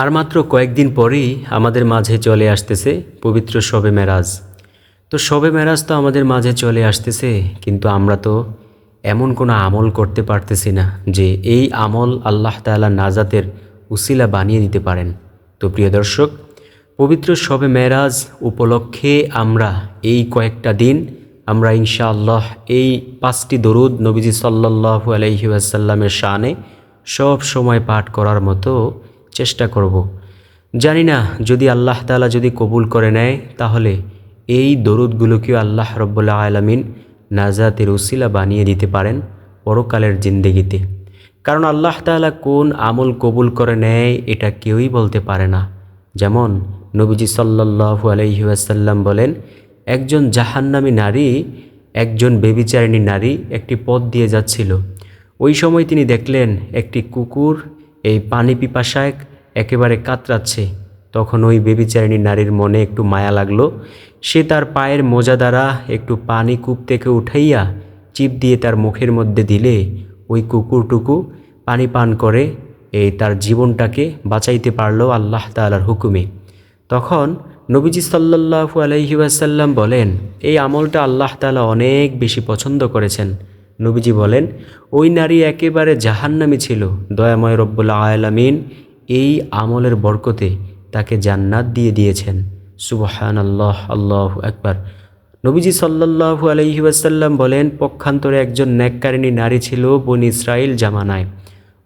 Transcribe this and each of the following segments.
আর মাত্র কয়েকদিন পরেই আমাদের মাঝে চলে আসতেছে পবিত্র শবে মেরাজ। তো শবে মেরাজ তো আমাদের মাঝে চলে আসতেছে, কিন্তু আমরা তো এমন কোনো আমল করতে পারতেছি না যে এই আমল আল্লাহ তাআলা নাজাতের উসিলা বানিয়ে দিতে পারেন। তো প্রিয় দর্শক, পবিত্র শবে মেরাজ উপলক্ষে আমরা এই কয়েকটা দিন আমরা ইনশাআল্লাহ এই পাঁচটি দরুদ নবীজি আলাইহি ওয়াসাল্লামের শানে সব সময় পাঠ করার মতো চেষ্টা করব। জানি না, যদি আল্লাহ তালা যদি কবুল করে নেয়, তাহলে এই দরুদগুলোকেও আল্লাহ রব্বুল্লা আলমিন নাজাতের উসিলা বানিয়ে দিতে পারেন পরকালের জিন্দেগিতে। কারণ আল্লাহ তালা কোন আমল কবুল করে নেয়, এটা কেউই বলতে পারে না। যেমন নবীজি সাল্লাল্লাহু আলাইহি ওয়াসাল্লাম বলেন, একজন জাহান্নামী নারী, একজন বেবিচারিণী নারী একটি পথ দিয়ে যাচ্ছিল। ওই সময় তিনি দেখলেন একটি কুকুর এই পানি পিপাসায় একেবারে কাতরাচ্ছে। তখন ওই বেবিচারিণী নারীর মনে একটু মায়া লাগল। সে তার পায়ের মোজা দ্বারা একটু পানি কূপ থেকে উঠাইয়া চিপ দিয়ে তার মুখের মধ্যে দিলে ওই কুকুরটুকু পানি পান করে, এই তার জীবনটাকে বাঁচাইতে পারল আল্লাহ তালার হুকুমে। তখন নবীজি সাল্লাল্লাহু আলাইহি ওয়াসাল্লাম বলেন, এই আমলটা আল্লাহ তাআলা অনেক বেশি পছন্দ করেছেন। নবীজি বলেন, ওই নারী একেবারে জাহান্নামী ছিল। দয়াময় রব্বুল আলামিন এই আমলের বরকতে তাকে জান্নাত দিয়ে দিয়েছেন। সুবহান আল্লাহ আল্লাহ একবার নবীজি সাল্লাল্লাহু আলাইহি ওয়াসাল্লাম বলেন, পক্ষান্তরে একজন ন্যাককারিণী নারী ছিল বন ইসরাইল জামানায়।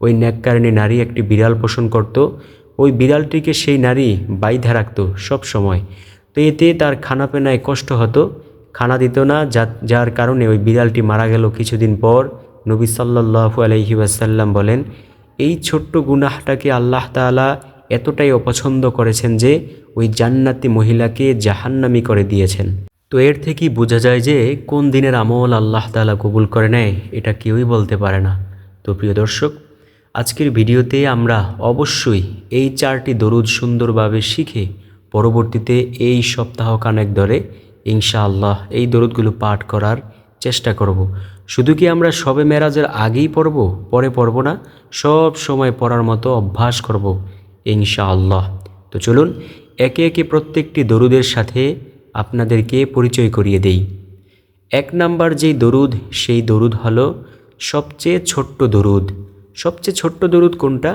ওই ন্যাককারিণী নারী একটি বিড়াল পোষণ করত। ওই বিড়ালটিকে সেই নারী বাইধা রাখত সব সময়। তো এতে তার খানাপেনায় কষ্ট হতো। খানা দিত না, যা, যার কারণে ওই বিড়ালটি মারা গেল কিছুদিন পর। নবী সাল্লাল্লাহু আলাইহি ওয়াসাল্লাম বলেন, এই ছোট্ট গুনাহটাকে আল্লাহ তাআলা এতটাই অপছন্দ করেছেন যে ওই জান্নাতি মহিলাকে জাহান্নামি করে দিয়েছেন। তো এর থেকেই বোঝা যায় যে কোন দিনের আমল আল্লাহ তাআলা কবুল করে নেয়, এটা কেউই বলতে পারে না। তো প্রিয় দর্শক, আজকের ভিডিওতে আমরা অবশ্যই এই চারটি দরুদ সুন্দরভাবে শিখে পরবর্তীতে এই সপ্তাহ কানেক ধরে ইনশাআল্লাহ এই দরুদগুলো পাঠ করার চেষ্টা করব। শুধু কি আমরা সবে মেরাজের আগেই পড়ব, পরে পড়ব না, সব সময় পড়ার মতো অভ্যাস করব, ইনশাআল্লাহ। তো চলুন, একে একে প্রত্যেকটি দরুদের সাথে আপনাদেরকে পরিচয় করিয়ে দেই। এক নাম্বার যেই দরুদ, সেই দরুদ হলো সবচেয়ে ছোট্ট দরুদ। সবচেয়ে ছোট্ট দরুদ কোনটা?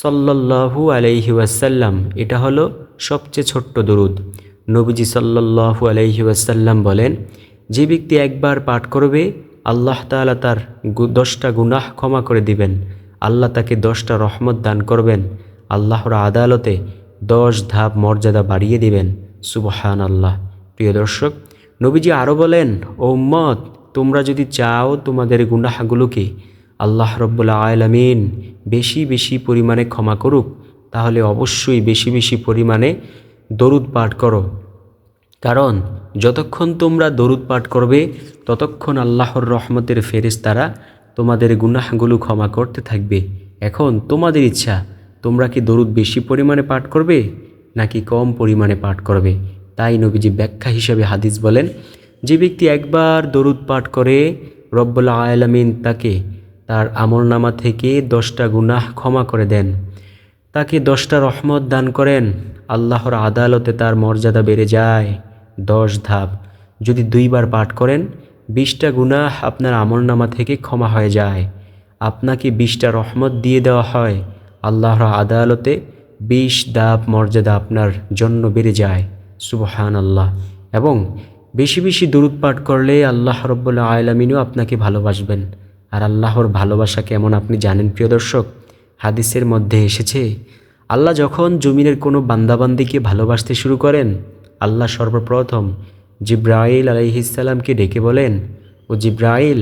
সাল্লাল্লাহু আলাইহি ওয়াসাল্লাম। এটা হলো সবচেয়ে ছোট্ট দরুদ। নবীজি আলাইহি ওয়াসাল্লাম বলেন, যে ব্যক্তি একবার পাঠ করবে, আল্লাহ তাআলা তার দশটা গুনাহ ক্ষমা করে দিবেন। আল্লাহ তাকে দশটা রহমত দান করবেন। আল্লাহর আদালতে দশ ধাপ মর্যাদা বাড়িয়ে দিবেন। সুবহান আল্লাহ প্রিয় দর্শক, নবীজি আরও বলেন, ও উম্মত, তোমরা যদি চাও তোমাদের গুনাহগুলোকে আল্লাহ রব্বুল্লা আয়লামিন বেশি বেশি পরিমাণে ক্ষমা করুক, তাহলে অবশ্যই বেশি বেশি পরিমাণে দরুদ পাঠ করো। কারণ যতক্ষণ তোমরা দরুদ পাঠ করবে, ততক্ষণ আল্লাহর রহমতের ফেরেশতারা তোমাদের গুনাহগুলো ক্ষমা করতে থাকবে। এখন তোমাদের ইচ্ছা, তোমরা কি দরুদ বেশি পরিমাণে পাঠ করবে, নাকি কম পরিমাণে পাঠ করবে? তাই নবীজি ব্যাখ্যা হিসেবে হাদিস বলেন, যে ব্যক্তি একবার দরুদ পাঠ করে, রব্বুল আলামিন তাকে তার আমলনামা থেকে দশটা গুনাহ ক্ষমা করে দেন। তাকে দশটা রহমত দান করেন, আল্লাহর আদালতে তার মর্যাদা বেড়ে যায়। দশ ধাপ। যদি দুইবার পাঠ করেন, বিশটা গুনাহ আপনার আমলনামা থেকে ক্ষমা হয়ে যায়। আপনাকে বিশটা রহমত দিয়ে দেওয়া হয়। আল্লাহর আদালতে বিশ ধাপ মর্যাদা আপনার জন্য বেড়ে যায়। সুবহান আল্লাহ এবং বেশি বেশি দরুদ পাঠ করলে আল্লাহ রব্বুল্লা আলামিনও আপনাকে ভালোবাসবেন। আর আল্লাহর ভালোবাসা কেমন আপনি জানেন, প্রিয় দর্শক? হাদিসের মধ্যে এসেছে, আল্লাহ যখন জমিনের কোনো বান্দাবান্দিকে ভালোবাসতে শুরু করেন, আল্লাহ সর্বপ্রথম জিব্রাইল আলাইহিসাল্লামকে ডেকে বলেন, ও জিব্রাইল,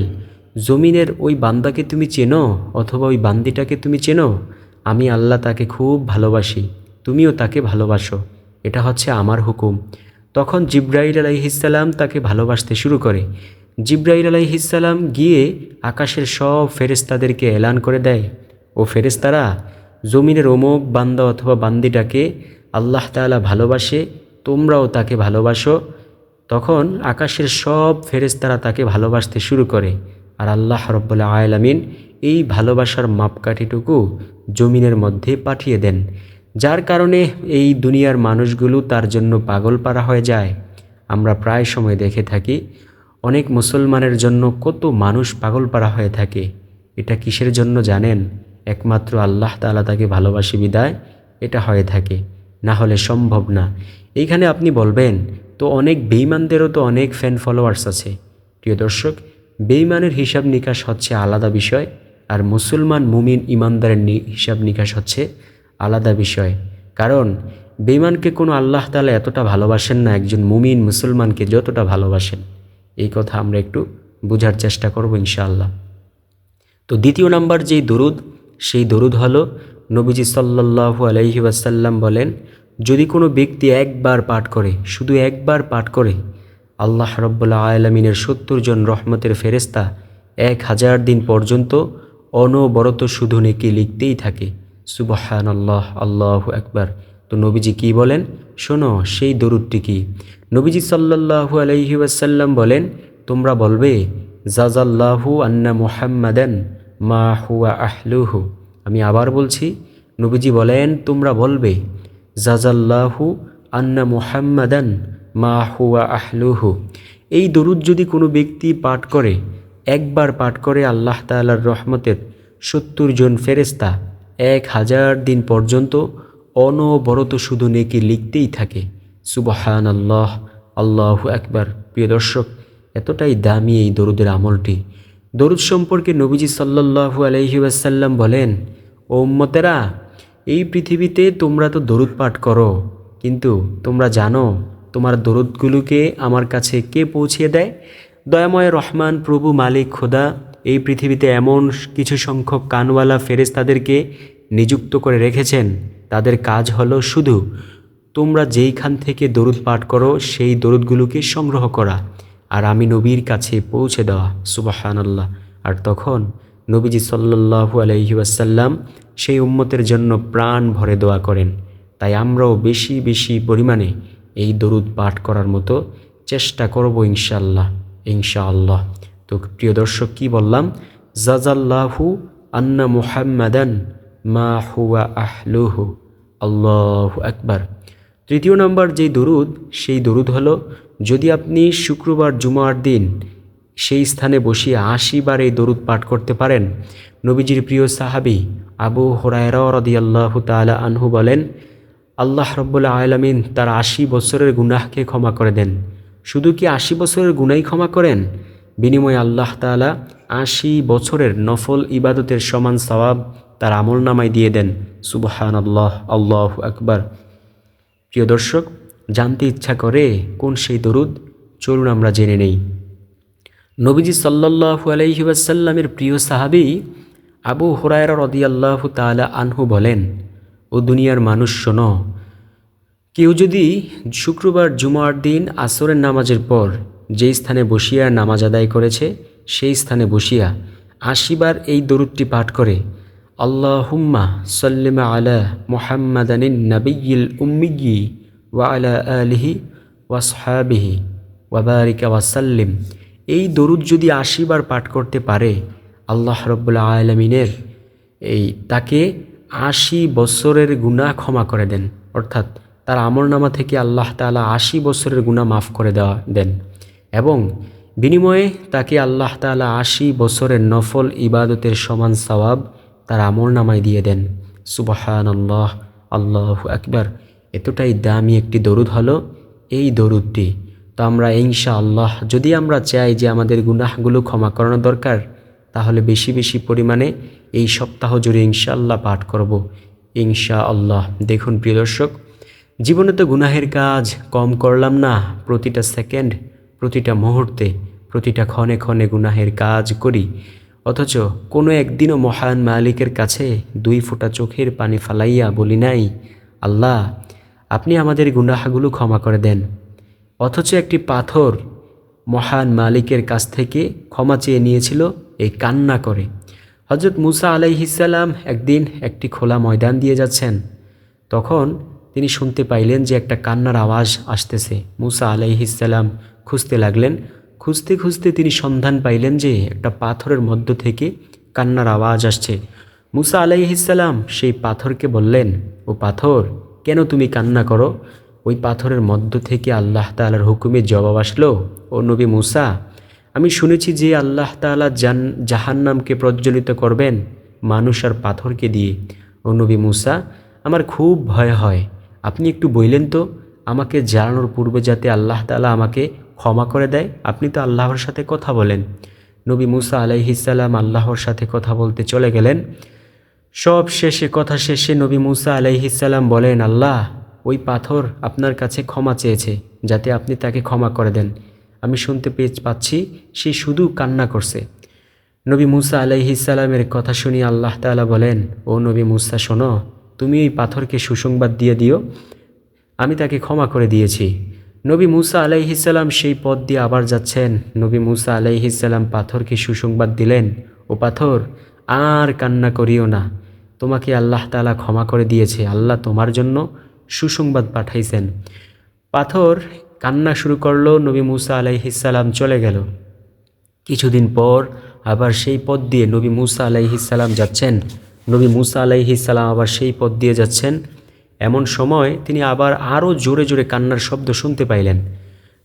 জমিনের ওই বান্দাকে তুমি চেনো অথবা ওই বান্দিটাকে তুমি চেনো? আমি আল্লাহ তাকে খুব ভালোবাসি, তুমিও তাকে ভালোবাসো, এটা হচ্ছে আমার হুকুম। তখন জিব্রাইল আলাইহিসাল্লাম তাকে ভালোবাসতে শুরু করে। জিব্রাইল আলাইহিসাল্লাম গিয়ে আকাশের সব ফেরেস্তাদেরকে এলান করে দেয়। ও ফেরেশতারা জমিনের অমুক বান্দা অথবা বান্দিটাকে আল্লাহ তাআলা ভালোবাসে, তোমরাও তাকে ভালোবাসো। তখন আকাশের সব ফেরেশতারা তাকে ভালোবাসতে শুরু করে। আর আল্লাহ রব্বুল্লা আলামিন এই ভালোবাসার মাপকাঠিটুকু জমিনের মধ্যে পাঠিয়ে দেন, যার কারণে এই দুনিয়ার মানুষগুলো তার জন্য পাগল পারা হয়ে যায়। আমরা প্রায় সময় দেখে থাকি, অনেক মুসলমানের জন্য কত মানুষ পাগল পারা হয়ে থাকে। এটা কিসের জন্য জানেন? একমাত্র আল্লাহ তালা তাকে ভালোবাসি বিদায়, এটা হয়ে থাকে। না হলে সম্ভব না। এইখানে আপনি বলবেন, তো অনেক বেইমানদেরও তো অনেক ফ্যান ফলোয়ার্স আছে। প্রিয় দর্শক বেইমানের হিসাব নিকাশ হচ্ছে আলাদা বিষয় আর মুসলমান মুমিন ইমানদারের হিসাব নিকাশ হচ্ছে আলাদা বিষয়। কারণ বেইমানকে কোনো আল্লাহ তালা এতটা ভালোবাসেন না, একজন মুমিন মুসলমানকে যতটা ভালোবাসেন। এই কথা আমরা একটু বোঝার চেষ্টা করব ইনশাআল্লাহ। তো দ্বিতীয় নাম্বার যেই দরুদ সেই দরুদ হল নবীজি সাল্লাল্লাহু আলাইহি ওয়াসাল্লাম বলেন, যদি কোনো ব্যক্তি একবার পাঠ করে, শুধু একবার পাঠ করে, আল্লাহ রব্বুল্লা আলমিনের সত্তর জন রহমতের ফেরেস্তা এক হাজার দিন পর্যন্ত অনবরত শুধু নেকি লিখতেই থাকে। সুবাহান আল্লাহ আল্লাহ একবার তো নবীজি কি বলেন? শোনো, সেই দরুদটি কি? নবীজি সাল্লাল্লাহু আলাইহি ওয়াসাল্লাম বলেন, তোমরা বলবে, জাজাল্লাহু আন্না মুহাম্মাদান মা হুয়া আহলুহু। আমি আবার বলছি, নবীজি বলেন, তোমরা বলবে, জাজাল্লাহু আন্না মুহাম্মাদান মা হুয়া আহলুহু। এই দরুদ যদি কোনো ব্যক্তি পাঠ করে, একবার পাঠ করে আল্লাহ তাআলার রহমতের সত্তর জন ফেরেস্তা এক হাজার দিন পর্যন্ত অনবরত শুধু নেকি লিখতেই থাকে। সুবহান আল্লাহ আল্লাহ একবার প্রিয় দর্শক, এতটাই দামি এই দরুদের আমলটি। দরুদ সম্পর্কে নবীজি সাল্লাল্লাহু আলাইহি ওয়াসাল্লাম বলেন, ও উম্মতেরা, এই পৃথিবীতে তোমরা তো দরুদ পাঠ করো, কিন্তু তোমরা জানো, তোমার দরুদগুলোকে আমার কাছে কে পৌঁছিয়ে দেয়? দয়াময় রহমান, প্রভু, মালিক, খোদা, এই পৃথিবীতে এমন কিছু সংখ্যক কানওয়ালা ফেরেজ তাদেরকে নিযুক্ত করে রেখেছেন। তাদের কাজ হলো শুধু তোমরা যেইখান থেকে দরুদ পাঠ করো, সেই দরুদগুলোকে সংগ্রহ করা। আর আমি নবীর কাছে পৌঁছে দেওয়া, সুবাহানাল্লাহ। আর তখন নবীজি সাল্লাল্লাহু আলাইহি ওয়াসাল্লাম সেই উম্মতের জন্য প্রাণ ভরে দোয়া করেন। তাই আমরাও বেশি বেশি পরিমাণে এই দরুদ পাঠ করার মতো চেষ্টা করব ইনশাল্লাহ ইনশাআল্লাহ। তো প্রিয় দর্শক, কি বললাম? জাজাল্লাহু আন্না মুহাম্মাদান মা হুয়া আহলুহু। আল্লাহু আকবার। তৃতীয় নম্বর যেই দরুদ, সেই দরুদ হলো, যদি আপনি শুক্রবার জুমার দিন সেই স্থানে বসিয়ে আশি বার এই দরুদ পাঠ করতে পারেন, নবীজির প্রিয় সাহাবি আবু হরায়রা রদিয়াল্লাহু তাআলা আনহু বলেন, আল্লাহ রব্বুল্লা আলমিন তার আশি বছরের গুনাহকে ক্ষমা করে দেন। শুধু কি আশি বছরের গুনাই ক্ষমা করেন? বিনিময়ে আল্লাহ তাআলা আশি বছরের নফল ইবাদতের সমান সওয়াব তার আমল নামায় দিয়ে দেন। সুবহান আল্লাহ আল্লাহ আকবার। প্রিয় দর্শক, জানতে ইচ্ছা করে কোন সেই দরুদ? চলুন আমরা জেনে নেই। নবীজি সাল্লাল্লাহু আলাইহি ওয়াসাল্লামের প্রিয় সাহাবী আবু হুরায়রা রদিয়াল্লাহু তাআলা আনহু বলেন, ও দুনিয়ার মানুষ, শোনো, কেউ যদি শুক্রবার জুমার দিন আসরের নামাজের পর যেই স্থানে বসিয়া নামাজ আদায় করেছে, সেই স্থানে বসিয়া আশিবার এই দরুদটি পাঠ করে সাল্লিমা আলা মুহাম্মাদানিন নাবিয়িল উম্মিয়ি ওয়া আলা আলিহি ওয়াসহাবিহি ওয়াবারিকা ওয়াসাল্লিম এই দরুদ যদি আশিবার পাঠ করতে পারে, আল্লাহ রব্বুল্লা আলমিনের এই তাকে আশি বছরের গুনাহ ক্ষমা করে দেন। অর্থাৎ তার আমলনামা থেকে আল্লাহ তাআলা আশি বছরের গুনাহ মাফ করে দেওয়া দেন। এবং বিনিময়ে তাকে আল্লাহ তাআলা আশি বছরের নফল ইবাদতের সমান সওয়াব তার আমলনামায় দিয়ে দেন। সুবাহান আল্লাহ আল্লাহ আকবার। এতটাই দামি একটি দরুদ হলো এই দরুদটি। তো আমরা ইনশা আল্লাহ যদি আমরা চাই যে আমাদের গুনাহগুলো ক্ষমা করানো দরকার, তাহলে বেশি বেশি পরিমাণে এই সপ্তাহ জুড়ে ইনশাআল্লাহ পাঠ করব। ইনশা আল্লাহ দেখুন প্রিয় দর্শক, জীবনে তো গুনাহের কাজ কম করলাম না, প্রতিটা সেকেন্ড, প্রতিটা মুহূর্তে, প্রতিটা ক্ষণে ক্ষণে গুনাহের কাজ করি। অথচ কোনো একদিনও মহান মালিকের কাছে দুই ফোঁটা চোখের পানি ফালাইয়া বলি নাই, আল্লাহ, আপনি আমাদের গুনাহগুলো ক্ষমা করে দেন। অথচ একটি পাথর মহান মালিকের কাছ থেকে ক্ষমা চেয়ে নিয়েছিল এই কান্না করে। হজরত মুসা আলাইহিসাল্লাম একদিন একটি খোলা ময়দান দিয়ে যাচ্ছেন। তখন তিনি শুনতে পাইলেন যে একটা কান্নার আওয়াজ আসতেছে। মুসা আলাইহিসাল্লাম খুঁজতে লাগলেন খুঁজতে খুঁজতে তিনি সন্ধান পাইলেন যে একটা পাথরের মধ্য থেকে কান্নার আওয়াজ আসছে। মুসা আলাইহিসাল্লাম সেই পাথরকে বললেন, ও পাথর, কেন তুমি কান্না করো? ওই পাথরের মধ্য থেকে আল্লাহ তালার হুকুমে জবাব আসলো, ও নবী মুসা, আমি শুনেছি যে আল্লাহ তালা জান, জাহান্নামকে প্রজ্বলিত করবেন মানুষ আর পাথরকে দিয়ে। ও নবী মুসা, আমার খুব ভয় হয়। আপনি একটু বললেন তো, আমাকে জানানোর পূর্বে যাতে আল্লাহ তালা আমাকে ক্ষমা করে দেয়। আপনি তো আল্লাহর সাথে কথা বলেন। নবী মুসা আলাইহিসাল্লাম আল্লাহর সাথে কথা বলতে চলে গেলেন। সব শেষে, কথা শেষে নবী মুসা আলাইহিসাল্লাম বলেন, আল্লাহ, ওই পাথর আপনার কাছে ক্ষমা চেয়েছে, যাতে আপনি তাকে ক্ষমা করে দেন। আমি শুনতে পেয়ে পাচ্ছি, সে শুধু কান্না করছে। নবী মুসা আলাইহিসাল্লামের কথা শুনি আল্লাহ তালা বলেন, ও নবী মুসা, শোনো, তুমি এই পাথরকে সুসংবাদ দিয়ে দিও। আমি তাকে ক্ষমা করে দিয়েছি। নবী মুসা আলাইহিসাল্লাম সেই পথ দিয়ে আবার যাচ্ছেন। নবী মুসা আলাইহিসাল্লাম পাথরকে সুসংবাদ দিলেন, ও পাথর, আর কান্না করিও না। তোমাকে আল্লাহ তাআলা ক্ষমা করে দিয়েছে। আল্লাহ তোমার জন্য সুসংবাদ পাঠাইছেন। পাথর কান্না শুরু করল, নবী মুসা আলাইহিসাল্লাম চলে গেল। কিছুদিন পর আবার সেই পথ দিয়ে নবী মুসা আলাইহিসাল্লাম যাচ্ছেন। নবী মুসা আলাইহিসাল্লাম আবার সেই পথ দিয়ে যাচ্ছেন। এমন সময় তিনি আবার আরও জোরে জোরে কান্নার শব্দ শুনতে পাইলেন।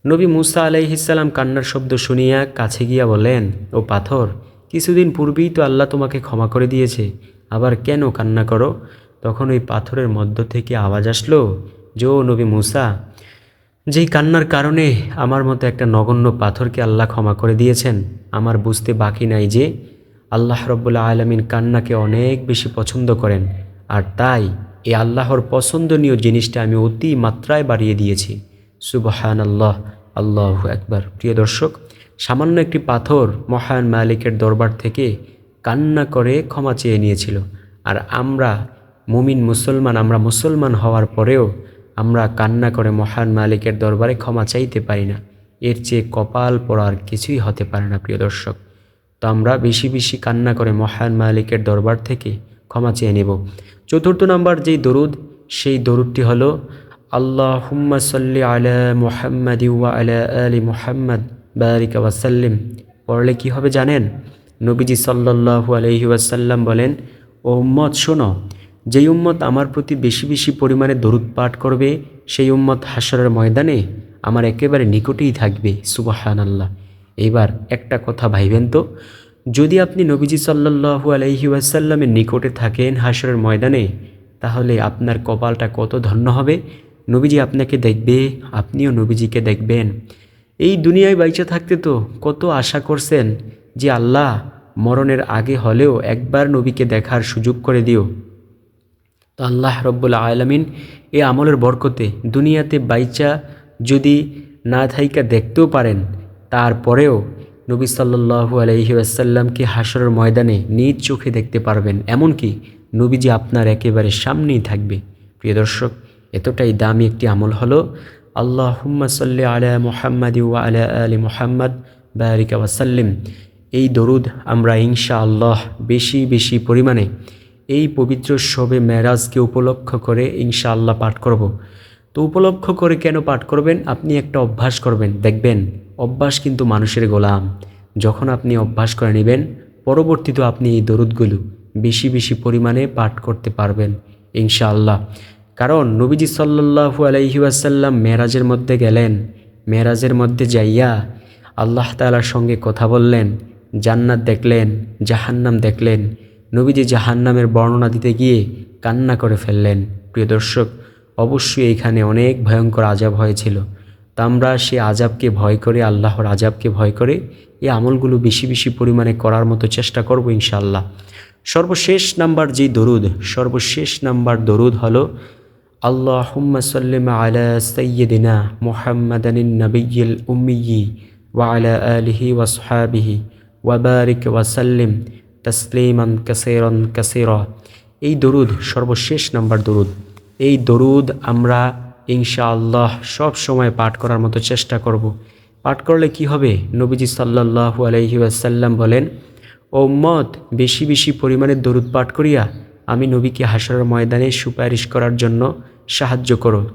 নবী মুসা আলাইহিসাল্লাম কান্নার শব্দ শুনিয়া কাছে গিয়া বলেন ও পাথর, কিছুদিন পূর্বেই তো আল্লাহ তোমাকে ক্ষমা করে দিয়েছে, আবার কেন কান্না করো? তখন ওই পাথরের মধ্য থেকে আওয়াজ আসলো, জো নবী মুসা, যেই কান্নার কারণে আমার মতো একটা নগণ্য পাথরকে আল্লাহ ক্ষমা করে দিয়েছেন, আমার বুঝতে বাকি নাই যে আল্লাহ রব্বুল্লা আলমিন কান্নাকে অনেক বেশি পছন্দ করেন, আর তাই এই আল্লাহর পছন্দনীয় জিনিসটা আমি অতি মাত্রায় বাড়িয়ে দিয়েছি। সুবহান আল্লাহ আল্লাহ একবার প্রিয় দর্শক, সামান্য একটি পাথর মহান মালিকের দরবার থেকে কান্না করে ক্ষমা চেয়ে নিয়েছিল। আর আমরা মুমিন মুসলমান, আমরা মুসলমান হওয়ার পরেও আমরা কান্না করে মহান মালিকের দরবারে ক্ষমা চাইতে পারি না। এর চেয়ে কপাল পড়ার কিছুই হতে পারে না, প্রিয় দর্শক। তো আমরা বেশি বেশি কান্না করে মহান মালিকের দরবার থেকে ক্ষমা চেয়ে নেব। চতুর্থ নম্বর যেই দরুদ, সেই দরুদটি হলো আল্লাহ হুম্মা সাল্লি আলা মোহাম্মদ ইউয়া আলা আলী মোহাম্মদ, বারিকা ওয়াসাল্লিম। পড়লে কি হবে জানেন? নবীজি সাল্লাল্লাহু আলহি ওয়াসাল্লাম বলেন, ও উম্মত, শোনো, যেই উম্মত আমার প্রতি বেশি বেশি পরিমাণে দরুদ পাঠ করবে, সেই উম্মত হাসরের ময়দানে আমার একেবারে নিকটেই থাকবে। সুবাহান আল্লাহ এইবার একটা কথা ভাইবেন তো যদি আপনি নবীজি সাল্লাহু আলহি ওয়াসাল্লামের নিকটে থাকেন হাসরের ময়দানে, তাহলে আপনার কপালটা কত ধন্য হবে? নবীজি আপনাকে দেখবে, আপনিও নবীজিকে দেখবেন। এই দুনিয়ায় বাইচে থাকতে তো কত আশা করছেন যে আল্লাহ মরণের আগে হলেও একবার নবীকে দেখার সুযোগ করে দিও। তো আল্লাহ রব্বুল্লা আলমিন এ আমলের বরকতে দুনিয়াতে বাইচা যদি না থাইকা দেখতেও পারেন, তারপরেও নবী সাল্লু আলহি আসাল্লামকে হাসরের ময়দানে নিজ চোখে দেখতে পারবেন? এমনকি নবীজি আপনার একেবারে সামনেই থাকবে। প্রিয় দর্শক, এতটাই দামি একটি আমল হলো আল্লাহ হুম্মা সাল্লি আলা মোহাম্মদ ওয়া আলা আলী মোহাম্মদ, বারিকা ওয়াসাল্লিম এই দরুদ আমরা ইনশা আল্লাহ বেশি বেশি পরিমাণে এই পবিত্র শবে মেরাজকে উপলক্ষ করে ইনশা আল্লাহ পাঠ করব। তো উপলক্ষ করে কেন পাঠ করবেন? আপনি একটা অভ্যাস করবেন। দেখবেন অভ্যাস কিন্তু মানুষের গোলাম। যখন আপনি অভ্যাস করে নেবেন, পরবর্তীতে আপনি এই দরুদগুলো বেশি বেশি পরিমাণে পাঠ করতে পারবেন, ইনশাআল্লাহ। কারণ নবীজি সাল্লাহু আলাইহি আসাল্লাম মেরাজের মধ্যে গেলেন। মেরাজের মধ্যে যাইয়া আল্লাহ তালার সঙ্গে কথা বললেন, জান্নাত দেখলেন, জাহান্নাম দেখলেন। নবীজি জাহান্নামের বর্ণনা দিতে গিয়ে কান্না করে ফেললেন। প্রিয় দর্শক, অবশ্যই এইখানে অনেক ভয়ঙ্কর আজাব হয়েছিল। তা আমরা সে আজাবকে ভয় করে, আল্লাহর আজাবকে ভয় করে, এই আমলগুলো বেশি বেশি পরিমাণে করার মতো চেষ্টা করব ইনশাআল্লাহ। সর্বশেষ নাম্বার যে দরুদ, সর্বশেষ নাম্বার দরুদ হলো আল্লাহ হুম্মা সাল্লিম আলা সৈয়দিনা মোহাম্মদানিন নবীল উম্মিয়ি ওয়ালা আলিহি ওয়াসহাবিহি ওয়াবারিক ওয়াসাল্লিম তসলিমান কাসেরন কাসের। এই দরুদ সর্বশেষ নাম্বার দরুদ। এই দরুদ আমরা ইনশাআল্লাহ সব সময় পাঠ করার মতো চেষ্টা করব। পাঠ করলে কি হবে? নবীজি সাল্লাহু আলহি আসাল্লাম বলেন ও মত বেশি বেশি পরিমাণে দরুদ পাঠ করিয়া আমি নবীকে হাসরের ময়দানে সুপারিশ করার জন্য সাহায্য করো।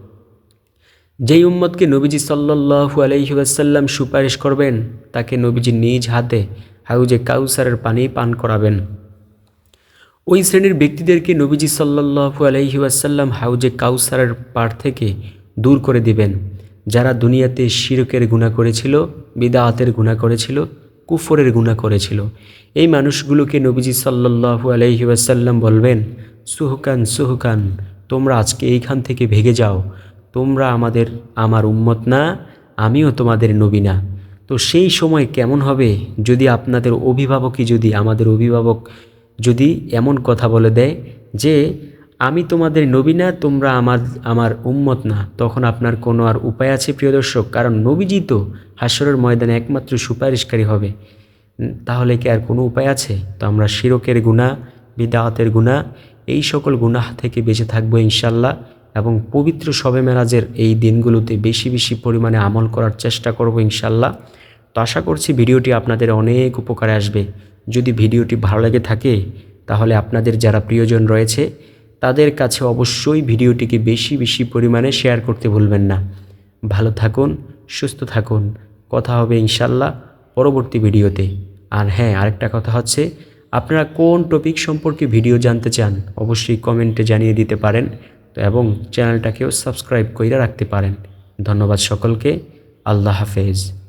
যেই উম্মতকে নবীজি সাল্লাহু আলহি আসাল্লাম সুপারিশ করবেন, তাকে নবীজি নিজ হাতে হাউজে কাউসারের পানি পান করাবেন। ওই শ্রেণির ব্যক্তিদেরকে নবীজি সাল্লাহু আলহি আসাল্লাম হাউজে কাউসারের পাড় থেকে দূর করে দিবেন। যারা দুনিয়াতে শিরকের গুণা করেছিল বিদাহাতের গুণা করেছিল, কুফরের গুণা করেছিল। এই মানুষগুলোকে নবীজি সাল্লাহু আলহি আসাল্লাম বলবেন, সুহকান সুহকান, তোমরা আজকে এইখান থেকে ভেগে যাও। তোমরা আমাদের, আমার উম্মত না, আমিও তোমাদের নবী না। তো সেই সময় কেমন হবে? যদি আপনাদের অভিভাবকই যদি আমাদের অভিভাবক যদি এমন কথা বলে দেয় যে, আমি তোমাদের নবী না, তোমরা আমার আমার উম্মত না। তখন আপনার কোনো আর উপায় আছে প্রিয় দর্শক? কারণ নবীজি তো হাসরের ময়দানে একমাত্র সুপারিশকারী হবে। তাহলে কি আর কোনো উপায় আছে? তো আমরা শিরকের গুণা বিদাহাতের গুণা এই সকল গুনাহ থেকে বেঁচে থাকব ইনশাল্লাহ এবং পবিত্র শবে মেরাজের এই দিনগুলোতে বেশি বেশি পরিমাণে আমল করার চেষ্টা করব ইনশাল্লাহ তো আশা করছি ভিডিওটি আপনাদের অনেক উপকারে আসবে। যদি ভিডিওটি ভালো লেগে থাকে, তাহলে আপনাদের যারা প্রিয়জন রয়েছে, তাদের কাছে অবশ্যই ভিডিওটিকে বেশি বেশি পরিমাণে শেয়ার করতে ভুলবেন না। ভালো থাকুন, সুস্থ থাকুন। কথা হবে ইনশাল্লাহ পরবর্তী ভিডিওতে। আর হ্যাঁ আরেকটা কথা হচ্ছে, আপনারা কোন টপিক সম্পর্কে ভিডিও জানতে চান, অবশ্যই কমেন্টে জানিয়ে দিতে পারেন এবং চ্যানেলটাকেও সাবস্ক্রাইব করে রাখতে পারেন। ধন্যবাদ সকলকে। আল্লাহ হাফেজ।